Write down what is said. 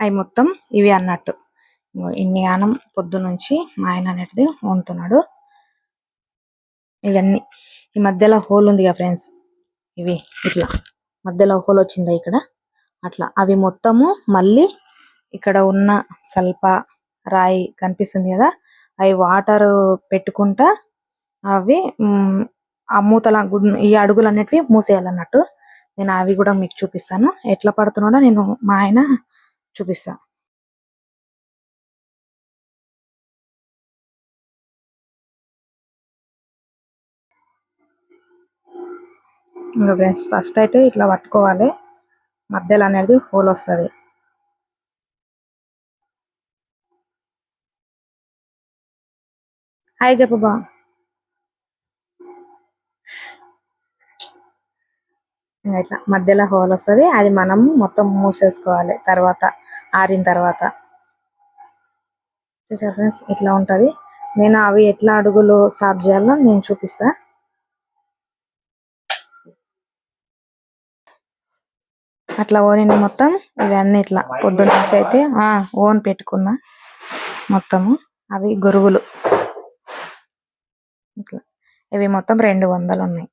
అవి మొత్తం ఇవి అన్నట్టు. ఇన్ని గానం పొద్దు నుంచి మా ఆయన అనేది వండుతున్నాడు. ఇవన్నీ. ఈ మధ్యలో హోల్ ఉంది ఫ్రెండ్స్. ఇవి ఇట్లా. మధ్యలో హోల్ వచ్చిందా ఇక్కడ? అట్లా. అవి మొత్తము మళ్ళీ ఇక్కడ ఉన్న సల్ప రాయి కనిపిస్తుంది కదా? అవి వాటర్ పెట్టుకుంటా అవి ఆ మూతల గు- ఈ అడుగులు అనేటివి మూసేయాలన్నట్టు. నేను అవి కూడా మీకు చూపిస్తాను. ఎట్లా పడుతున్నాడో నేను మా ఆయన చూపిస్తా. ఇంకా ఫ్రెండ్స్ ఫస్ట్ అయితే ఇట్లా పట్టుకోవాలి. మధ్యలో అనేది హోల్ వస్తుంది. హాయ్ చెప్పు బా. ఇంకా ఇట్లా మధ్యలో హోల్ వస్తుంది. అది మనం మొత్తం మూసేసుకోవాలి తర్వాత. ఆరిన తర్వాత. చూసారు ఫ్రెండ్స్ ఇట్లా ఉంటది. నేను అవి ఎట్లా అడుగులు సాఫ్ చేయాలో నేను చూపిస్తా. అట్లా ఓనింది మొత్తం ఇవన్నీ ఇట్లా పొద్దున్న నుంచి అయితే ఆ ఓన్ పెట్టుకున్నా మొత్తము అవి గురువులు ఇట్లా. ఇవి మొత్తం రెండు వందలు ఉన్నాయి.